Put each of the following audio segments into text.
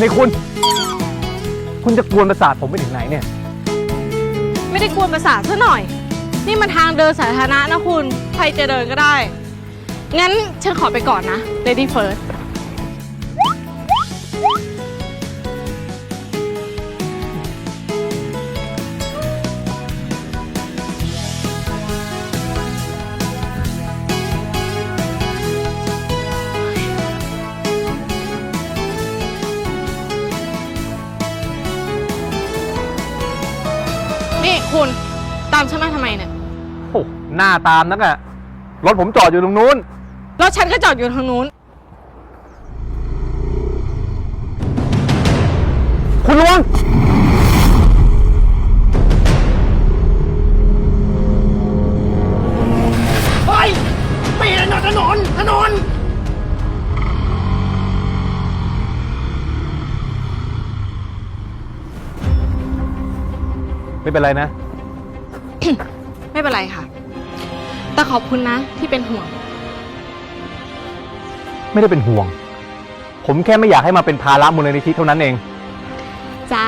นี่คุณ คุณจะกวนประสาทผมไปถึงไหนเนี่ย ไม่ได้กวนประสาทซะหน่อย นี่มันทางเดินสาธารณะนะคุณ ใครจะเดินก็ได้ งั้นฉันขอไปก่อนนะ Lady First นี่คุณตามฉันมาทำไมเนี่ย โอ้หน้าตามนักอะรถผมจอดอยู่ตรงนู้น รถฉันก็จอดอยู่ทางนู้น ไม่เป็นไรนะ ไม่เป็นไรค่ะ แต่ขอบคุณนะที่เป็นห่วง ไม่ได้เป็นห่วง ผมแค่ไม่อยากให้มาเป็นภาระมูลนิธิเท่านั้นเอง จ้า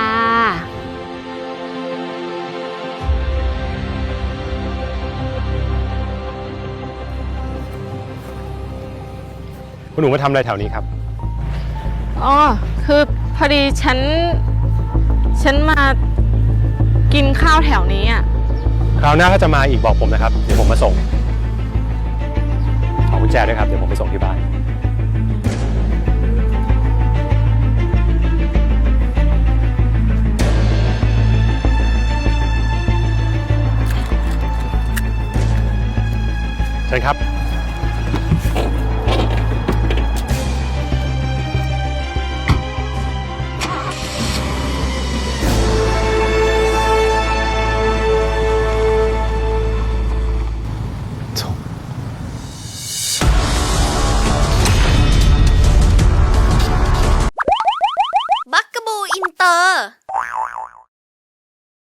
คุณหนูมาทำอะไรแถวนี้ครับ อ๋อ คือพอดีฉัน ฉันมา กินข้าวแถวนี้อะ คราวหน้าถ้าจะมาอีกบอกผมนะครับ เดี๋ยวผมมาส่ง ขอกุญแจด้วยครับ เดี๋ยวผมไปส่งที่บ้าน เชิญครับ